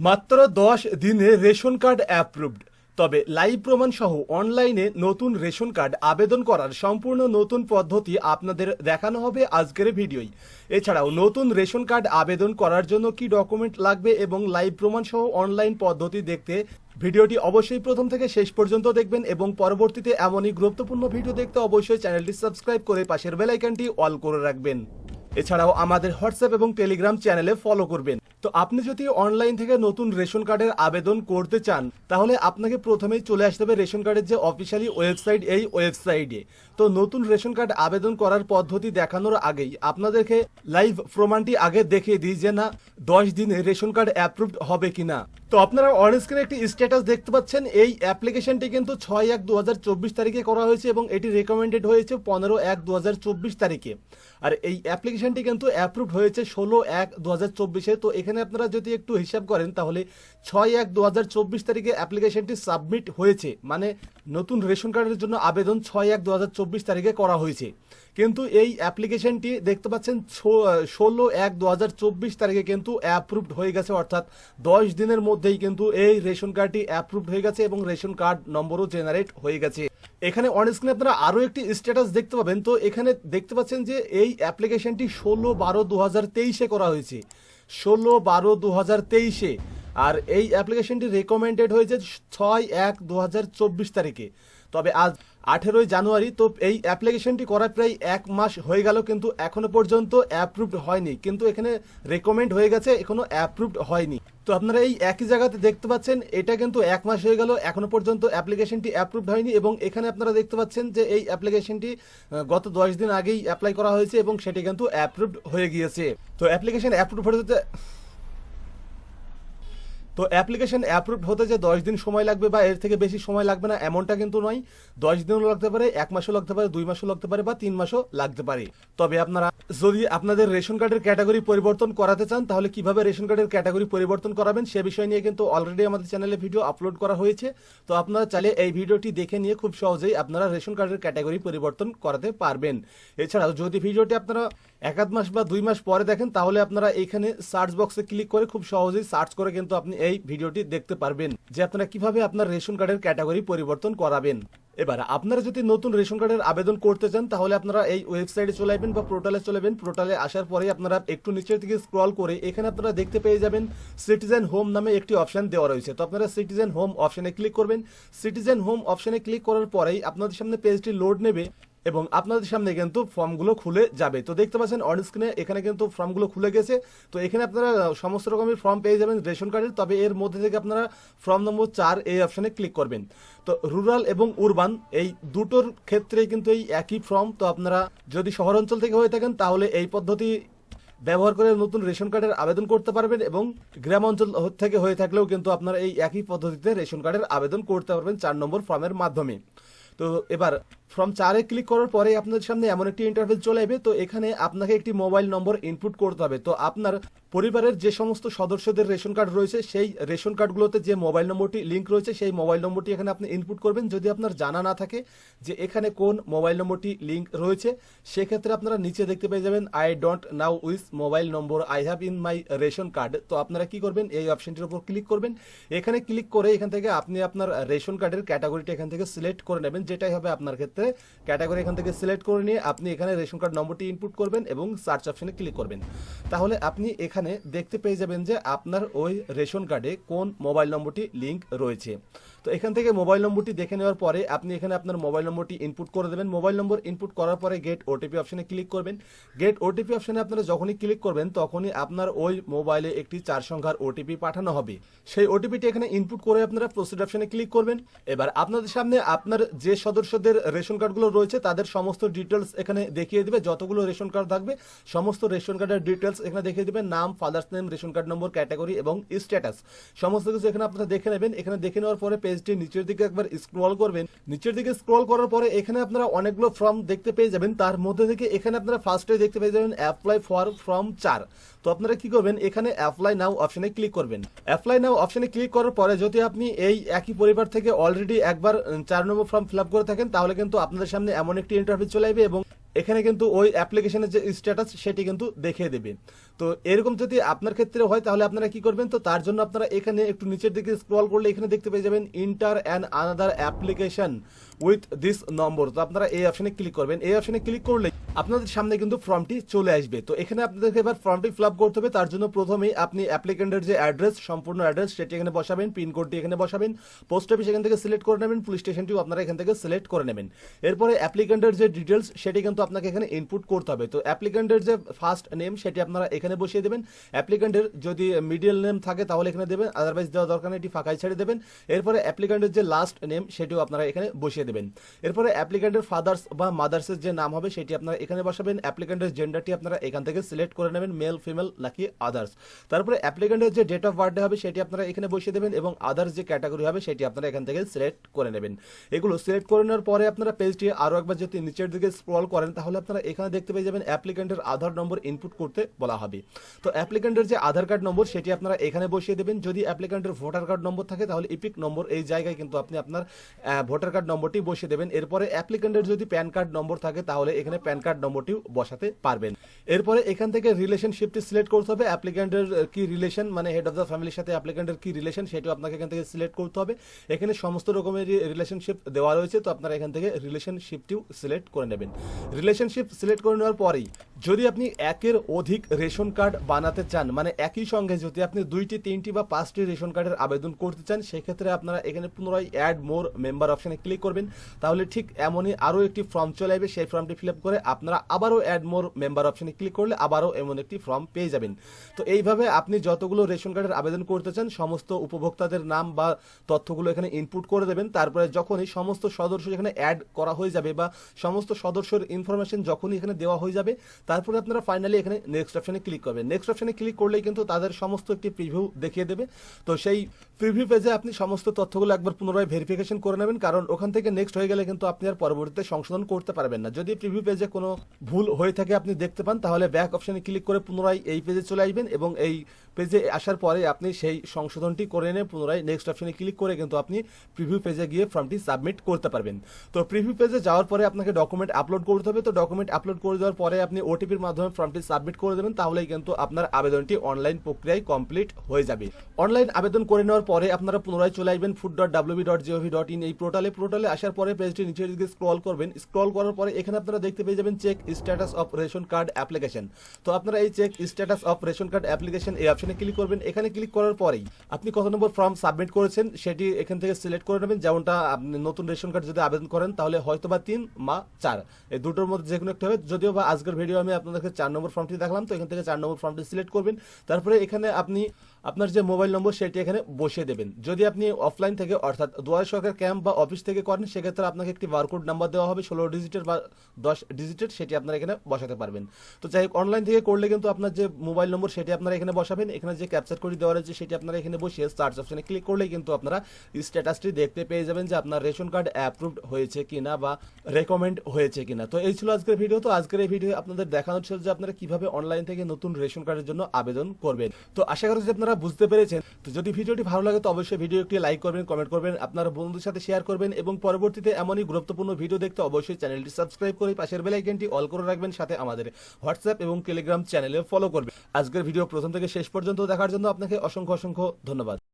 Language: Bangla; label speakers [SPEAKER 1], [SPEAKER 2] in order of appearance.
[SPEAKER 1] মাত্র দশ দিনে রেশন কার্ড অ্যাপ্রুভড তবে লাইভ প্রমাণ সহ অনলাইনে নতুন রেশন কার্ড আবেদন করার সম্পূর্ণ নতুন পদ্ধতি আপনাদের দেখানো হবে আজকের ভিডিওই এছাড়াও নতুন রেশন কার্ড আবেদন করার জন্য কি ডকুমেন্ট লাগবে এবং লাইভ প্রমাণ সহ অনলাইন পদ্ধতি দেখতে ভিডিওটি অবশ্যই প্রথম থেকে শেষ পর্যন্ত দেখবেন এবং পরবর্তীতে এমনই গুরুত্বপূর্ণ ভিডিও দেখতে অবশ্যই চ্যানেলটি সাবস্ক্রাইব করে পাশের বেল আইকনটি অল করে রাখবেন। এছাড়াও আমাদের হোয়াটসঅ্যাপ এবং টেলিগ্রাম চ্যানেলে ফলো করবেন। তো আপনি যদি অনলাইন থেকে নতুন রেশন কার্ডের আবেদন করতে চান, তাহলে আপনাকে প্রথমেই চলে আসতে হবে রেশন কার্ডের যে অফিসিয়ালি ওয়েবসাইট এই ওয়েবসাইটে তো নতুন রেশন কার্ড আবেদন করার পদ্ধতি দেখানোর আগেই আপনাদেরকে লাইভ প্রমাণটি আগে দেখিয়ে দিই যে না, দশ দিনে রেশন কার্ড অ্যাপ্রুভড হবে কিনা। তো আপনারা অন স্ক্রিনে একটি স্ট্যাটাস দেখতে পাচ্ছেন, এই অ্যাপ্লিকেশনটি কিন্তু ছয় এক দু তারিখে করা হয়েছে এবং এটি রেকমেন্ডেড হয়েছে পনেরো এক দু হাজার তারিখে। আর এই অ্যাপ্লিকেশনটি কিন্তু অ্যাপ্রুভ হয়েছে ষোলো এক দু হাজার তো এখানে আপনারা যদি একটু হিসাব করেন, তাহলে ছয় এক দু তারিখে অ্যাপ্লিকেশনটি সাবমিট হয়েছে। মানে নতুন রেশন কার্ডের জন্য আবেদন ছয় এক দু তারিখে করা হয়েছে। কিন্তু এই অ্যাপ্লিকেশনটি দেখতে পাচ্ছেন ষোলো এক দু তারিখে কিন্তু অ্যাপ্রুভড হয়ে গেছে। অর্থাৎ দশ দিনের মধ্যেই কিন্তু এই রেশন কার্ডটি অ্যাপ্রুভড হয়ে গেছে এবং রেশন কার্ড নম্বরও জেনারেট হয়ে গেছে। এখানে অন স্ক্রিনে আপনারা আরও একটি স্ট্যাটাস দেখতে পাবেন। তো এখানে দেখতে পাচ্ছেন যে এই অ্যাপ্লিকেশনটি ষোলো বারো দু হাজার তেইশে করা হয়েছে। ষোলো বারো দু হাজার তেইশে। আর এই অ্যাপ্লিকেশনটি রেকমেন্ডেড হয়েছে ছয় এক দু হাজার চব্বিশ তারিখে। তবে আজ আঠেরোই জানুয়ারি, তো এই অ্যাপ্লিকেশনটি করার প্রায় এক মাস হয়ে গেল, কিন্তু এখনও পর্যন্ত অ্যাপ্রুভড হয়নি। কিন্তু এখানে রেকমেন্ড হয়ে গেছে, এখনও অ্যাপ্রুভড হয়নি। তো আপনারা এই একই জায়গাতে দেখতে পাচ্ছেন, এটা কিন্তু এক মাস হয়ে গেল, এখনও পর্যন্ত অ্যাপ্লিকেশনটি অ্যাপ্রুভড হয়নি এবং এখানে আপনারা দেখতে পাচ্ছেন যে এই অ্যাপ্লিকেশনটি গত দশ দিন আগেই অ্যাপ্লাই করা হয়েছে এবং সেটি কিন্তু অ্যাপ্রুভড হয়ে গিয়েছে। তো অ্যাপ্লিকেশন অ্যাপ্রুভ হতে তো অ্যাপ্লিকেশন অ্যাপ্রুভ হতে যে দশ দিন সময় লাগবে বা এর থেকে বেশি সময় লাগবে না, এমনটা কিন্তু নয়। দশ দিনও লাগতে পারে, এক মাসও লাগতে পারে, দুই মাসও লাগতে পারে বা তিন মাসও লাগতে পারে। তবে আপনারা যদি আপনাদের রেশন কার্ডের ক্যাটাগরি পরিবর্তন করাতে চান, তাহলে কীভাবে রেশন কার্ডের ক্যাটাগরি পরিবর্তন করাবেন সে বিষয় নিয়ে কিন্তু অলরেডি আমাদের চ্যানেলে ভিডিও আপলোড করা হয়েছে। তো আপনারা চাইলে এই ভিডিওটি দেখে নিয়ে খুব সহজেই আপনারা রেশন কার্ডের ক্যাটাগরি পরিবর্তন করাতে পারবেন। এছাড়াও যদি ভিডিওটি আপনারা এক আধ মাস বা দুই মাস পরে দেখেন, তাহলে আপনারা এখানে সার্চ বক্সে ক্লিক করে খুব সহজেই সার্চ করে কিন্তু আপনি এই ভিডিওটি দেখতে পারবেন যে আপনারা কীভাবে আপনার রেশন কার্ডের ক্যাটাগরি পরিবর্তন করাবেন। এবার, আপনারা যদি নতুন রেশন কার্ডের আবেদন করতে চান, তাহলে আপনারা এই ওয়েবসাইটে চলে আসবেন বা পোর্টালে চলে যাবেন পোর্টালে আসার পরে আপনারা একটু নিচের দিকে স্ক্রল করে এখানে আপনারা দেখতে পেয়ে যাবেন সিটিজেন হোম নামে একটি অপশন দেওয়া রয়েছে। তো আপনারা সিটিজেন হোম অপশনে ক্লিক করবেন। সিটিজেন হোম অপশনে ক্লিক করার পরেই আপনাদের সামনে পেজটি লোড নেবে। এবং আপনাদের সামনে কিন্তু ফর্মগুলো খুলে যাবে। তো দেখতে পাচ্ছেন অন স্ক্রিনে এখানে কিন্তু ফর্মগুলো খুলে গেছে। তো এখানে আপনারা সমস্ত রকমের ফর্ম পেয়ে যাবেন রেশন কার্ডের। তবে এর মধ্যে থেকে আপনারা ফর্ম নম্বর চার এই অপশানে ক্লিক করবেন। তো রুরাল এবং উরবান এই দুটোর ক্ষেত্রে কিন্তু এই একই ফর্ম তো আপনারা যদি শহরাঞ্চল থেকে হয়ে থাকেন, তাহলে এই পদ্ধতি ব্যবহার করে নতুন রেশন কার্ডের আবেদন করতে পারবেন এবং গ্রাম অঞ্চল থেকে হয়ে থাকলেও কিন্তু আপনারা এই একই পদ্ধতিতে রেশন কার্ডের আবেদন করতে পারবেন চার নম্বর ফর্মের মাধ্যমে। তো এবার ফর্ম চারে ক্লিক করার পরে আপনাদের সামনে এমন একটি ইন্টারফেস চলে যাবে তো এখানে আপনাকে একটি মোবাইল নম্বর ইনপুট করতে হবে। তো আপনার পরিবারের যে সমস্ত সদস্যদের রেশন কার্ড রয়েছে, সেই রেশন কার্ডগুলোতে যে মোবাইল নম্বরটি লিঙ্ক রয়েছে, সেই মোবাইল নম্বরটি এখানে আপনি ইনপুট করবেন। যদি আপনার জানা না থাকে যে এখানে কোন মোবাইল নম্বরটি লিঙ্ক রয়েছে, সেক্ষেত্রে আপনারা নিচে দেখতে পেয়ে যাবেন I don't know with mobile number I have in my ration card তো আপনারা কি করবেন, এই অপশনটির উপর ক্লিক করবেন। এখানে ক্লিক করে এখান থেকে আপনি আপনার রেশন কার্ডের ক্যাটাগরিটা এখান থেকে সিলেক্ট করে নেবেন, যেটাই হবে আপনার ক্ষেত্রে ক্যাটাগরি এখান থেকে সিলেক্ট করে নিয়ে আপনি এখানে রেশন কার্ড নম্বরটি ইনপুট করবেন এবং সার্চ অপশনে ক্লিক করবেন। তাহলে আপনি এখানে দেখতে পেয়ে যাবেন যে আপনার ওই রেশন কার্ডে কোন মোবাইল নম্বরটি লিঙ্ক রয়েছে। তো এখান থেকে মোবাইল নম্বরটি দেখে নেওয়ার পরে আপনি এখানে আপনার মোবাইল নম্বরটি ইনপুট করে দেবেন। মোবাইল নম্বর ইনপুট করার পরে গেট ওটিপি অপশনে ক্লিক করবেন। গেট ওটিপি অপশনে আপনারা যখনই ক্লিক করবেন, তখনই আপনার ওই মোবাইলে একটি চার সংখ্যার ওটিপি পাঠানো হবে। সেই ওটিপিটি এখানে ইনপুট করে আপনারা প্রসিড অপশনে ক্লিক করবেন। এবার আপনাদের সামনে আপনার যে সদস্যদের রেশন কার্ডগুলো রয়েছে, তাদের সমস্ত ডিটেলস এখানে দেখিয়ে দেবে। যতগুলো রেশন কার্ড থাকবে, সমস্ত রেশন কার্ডের ডিটেলস এখানে দেখিয়ে দিবে। নাম father's name ration card number category এবং স্ট্যাটাস সমস্ত কিছু এখানে আপনারা দেখে নেবেন। এখানে দেখে নেওয়ার পরে পেজটি নিচের দিকে একবার স্ক্রল করবেন। নিচের দিকে স্ক্রল করার পরে এখানে আপনারা অনেকগুলো ফর্ম দেখতে পেয়ে যাবেন। তার মধ্যে থেকে এখানে আপনারা ফার্স্টে দেখতে পেয়ে যাবেন অ্যাপ্লাই ফর ফর্ম চার। তো আপনারা কি করবেন? এখানে অ্যাপ্লাই নাও অপশনে ক্লিক করবেন। অ্যাপ্লাই নাও অপশনে ক্লিক করার পরে যদি আপনি এই একই পরিবার থেকে অলরেডি একবার চার নম্বর ফর্ম ফিল করে থাকেন, তাহলে কিন্তু আপনাদের সামনে এমন একটি ইন্টারভিউ চলে আসবে এবং এখানে কিন্তু ওই অ্যাপ্লিকেশনের যে স্ট্যাটাস সেটি কিন্তু দেখিয়ে দেবে। তো এরকম যদি আপনার ক্ষেত্রে হয়, তাহলে আপনারা কি করবেন? তো তার জন্য আপনারা এখানে একটু নিচের দিকে স্ক্রল করলে এখানে দেখতে পেয়ে যাবেন enter and another application with this number তো আপনারা এই অপশনে ক্লিক করবেন। এই অপশনে ক্লিক করলে আপনাদের সামনে কিন্তু ফর্মটি চলে আসবে। তো এখানে আপনাদেরকে এবার ফর্মটি ফিল করতে হবে। তার জন্য প্রথমেই আপনি অ্যাপ্লিকেন্টের যে অ্যাড্রেস সম্পূর্ণ অ্যাড্রেস সেটি এখানে বসাবেন পিনকোডটি এখানে বসাবেন। পোস্ট অফিস এখান থেকে সিলেক্ট করে নেবেন। পুলিশ স্টেশনটিও আপনারা এখান থেকে সিলেক্ট করে নেবেন। এরপরে অ্যাপ্লিকেন্টের যে ডিটেলস সেটি কিন্তু আপনাকে এখানে ইনপুট করতে হবে। তো অ্যাপ্লিকেন্টের যে ফার্স্ট নেম সেটি আপনারা এখানে বসিয়ে দেবেন। অ্যাপ্লিকেন্টের যদি মিডিল নেম থাকে, তাহলে এখানে দেবেন। আদারওয়াইজ দেওয়া দরকার নেই, এটি ফাঁকাই ছেড়ে দেবেন। এরপরে অ্যাপ্লিকেন্টের যে লাস্ট নেম সেটিও আপনারা এখানে বসিয়ে দেবেন। এরপরে অ্যাপ্লিকেন্টের ফাদার্স বা মাদার্সের যে নাম হবে, সেটি আপনারা এখানে বসাবেন। অ্যাপ্লিকেন্টের জেন্ডারটি আপনারা এখান থেকে সিলেক্ট করে নেবেন মেল ফিমেল নাকি আদার্স তারপরে অ্যাপ্লিকেন্টের যে ডেট অফ বার্থডে হবে, সেটি আপনারা এখানে বসিয়ে দেবেন এবং আদার্স যে ক্যাটাগরি হবে, সেটি আপনারা এখান থেকে সিলেক্ট করে নেবেন। এগুলো সিলেক্ট করে নেওয়ার পরে আপনারা পেজটি আরও একবার যদি নিচের দিকে স্ক্রল করেন, তাহলে আপনারা এখানে দেখতে পেয়ে যাবেন অ্যাপ্লিকেন্টের আধার নম্বর ইনপুট করতে বলা হবে। তো অ্যাপ্লিকেন্টের যে আধার কার্ড নম্বর সেটি আপনারা এখানে বসিয়ে দেবেন। যদি অ্যাপ্লিকেন্টের ভোটার কার্ড নম্বর থাকে, তাহলে ইপিক নম্বর এই জায়গায় কিন্তু আপনি আপনার ভোটার কার্ড নম্বরটি বসিয়ে দেবেন। এরপরে অ্যাপ্লিকেন্টের যদি প্যান কার্ড নম্বর থাকে, তাহলে এখানে প্যান কার্ড নম্বরটি বসাতে পারবেন। এরপরে এখান থেকে রিলেশনশিপটি সিলেক্ট করতে হবে। অ্যাপ্লিকেন্টের কি রিলেশন মানে হেড অফ দ্য ফ্যামিলির সাথে অ্যাপ্লিকেন্টের কি রিলেশন সেটিও আপনাকে এখান থেকে সিলেক্ট করতে হবে। এখানে সমস্ত রকমের রিলেশনশিপ দেওয়া রয়েছে, তো আপনারা এখান থেকে রিলেশনশিপটিও সিলেক্ট করে নেবেন। রিলেশনশিপ সিলেক্ট করে নেওয়ার পরেই যদি আপনি একের অধিক রেশন কার্ড বানাতে চান মানে একই সঙ্গে যদি আপনি দুইটি, তিনটি বা পাঁচটি রেশন কার্ডের আবেদন করতে চান, সেক্ষেত্রে আপনারা এখানে পুনরায় অ্যাড মোর মেম্বার অপশানে ক্লিক করবেন। তাহলে ঠিক এমনই আরও একটি ফর্ম চলে আসবে। সেই ফর্মটি ফিল করে আপনারা আবারও অ্যাড মোর মেম্বার অপশানে ক্লিক করলে আবারও এমন একটি ফর্ম পেয়ে যাবেন। তো এইভাবে আপনি যতগুলো রেশন কার্ডের আবেদন করতে চান, সমস্ত উপভোক্তাদের নাম বা তথ্যগুলো এখানে ইনপুট করে দেবেন। তারপরে যখনই সমস্ত সদস্য এখানে অ্যাড করা হয়ে যাবে বা সমস্ত সদস্যের ইনফরমেশন যখনই এখানে দেওয়া হয়ে যাবে তারপরে আপনারা ফাইনালি এখানে নেক্সট অপশনে ক্লিক করবেন। নেক্সট অপশনে ক্লিক করলেই কিন্তু তাদের সমস্ত একটি প্রিভিউ দেখিয়ে দেবে। তো সেই প্রিভিউ পেজে আপনি সমস্ত তথ্যগুলো একবার পুনরায় ভেরিফিকেশন করে নেবেন, কারণ ওখান থেকে নেক্সট হয়ে গেলে কিন্তু আপনি আর পরবর্তীতে সংশোধন করতে পারবেন না। যদি প্রিভিউ পেজে কোনো ভুল হয়ে থাকে আপনি দেখতে পান, তাহলে ব্যাক অপশনে ক্লিক করে পুনরায় এই পেজে চলে আসবেন এবং এই পেজে আসার পরে আপনি সেই সংশোধনটি করে এনে পুনরায় নেক্সট অপশনে ক্লিক করে কিন্তু আপনি প্রিভিউ পেজে গিয়ে ফর্মটি সাবমিট করতে পারবেন। তো প্রিভিউ পেজে যাওয়ার পরে আপনাকে ডকুমেন্ট আপলোড করতে হবে। তো ডকুমেন্ট আপলোড করে দেওয়ার পরে আপনি ওটিপির মাধ্যমে ফর্মটি সাবমিট করে দেবেন, তাহলেই কিন্তু আপনার আবেদনটি অনলাইন প্রক্রিয়ায় কমপ্লিট হয়ে যাবে। অনলাইন আবেদন করে নেওয়ার পরে আপনারা পুনরায় চলে আসবেন food dot WB dot GOV dot in এই পোর্টালে পোর্টালে আসার পরে পেজটি নিচের দিকে স্ক্রল করবেন। স্ক্রল করার পরে এখানে আপনারা দেখতে পেয়ে যাবেন check status of ration card application তো আপনারা এই check status of ration card application এই অপশনে ক্লিক করবেন। এখানে ক্লিক করার পরেই আপনি কত নম্বর ফর্ম সাবমিট করেছেন, সেটি এখান থেকে সিলেক্ট করে নেবেন। যেমনটা আপনি নতুন রেশন কার্ড যদি আবেদন করেন, তাহলে হয়তো বা তিন বা চার। এই দুটোর মধ্যে যে কোনো একটা হবে। যদিও বা আজকের ভিডিও আমি আপনাদেরকে চার নম্বর ফর্মটি দেখালাম, তো এখান থেকে চার নম্বর ফর্মটি সিলেক্ট করবেন। তারপরে এখানে আপনি আপনার যে মোবাইল নম্বর সেটি এখানে বসিয়ে দেবেন। যদি আপনি অফলাইন থেকে, অর্থাৎ দুয়ার সরকার ক্যাম্প বা অফিস থেকে করেন, সেক্ষেত্রে আপনাকে একটি বারকোড নাম্বার দেওয়া হবে, ষোলো ডিজিটের বা দশ ডিজিটের সেটি আপনারা এখানে বসাতে পারবেন। তো যাই হোক অনলাইন থেকে করলে কিন্তু আপনার যে মোবাইল নম্বর সেটি আপনারা এখানে বসাবেন। এখানে যে ক্যাপচার করে দেওয়া রয়েছে, সেটি আপনারা এখানে বসিয়ে সার্চ অপশনে ক্লিক করলে কিন্তু আপনারা স্ট্যাটাসটি দেখতে পেয়ে যাবেন যে আপনার রেশন কার্ড অ্যাপ্রুভড হয়েছে কিনা বা রেকমেন্ড হয়েছে কিনা। তো এই ছিল আজকের ভিডিও তো আজকের এই ভিডিও আপনাদের দেখানো ছিল যে আপনারা কীভাবে অনলাইন থেকে নতুন রেশন কার্ডের জন্য আবেদন করবেন। তো আশা করি যে আপনারা বুঝতে পেরেছেন। তো যদি ভিডিওটি ভালো লাগে, তো অবশ্যই ভিডিও একটি লাইক করবেন কমেন্ট করবেন, আপনার বন্ধুদের সাথে শেয়ার করবেন এবং পরবর্তীতে এমনই গুরুত্বপূর্ণ ভিডিও দেখতে অবশ্যই চ্যানেলটি সাবস্ক্রাইব করে পাশের বেল আইকনটি অল করে রাখবেন, সাথে আমাদের হোয়াটসঅ্যাপ এবং টেলিগ্রাম চ্যানেলে ফলো করবেন। আজকের ভিডিও প্রথম থেকে শেষ পর্যন্ত দেখার জন্য আপনাকে অসংখ্য অসংখ্য ধন্যবাদ।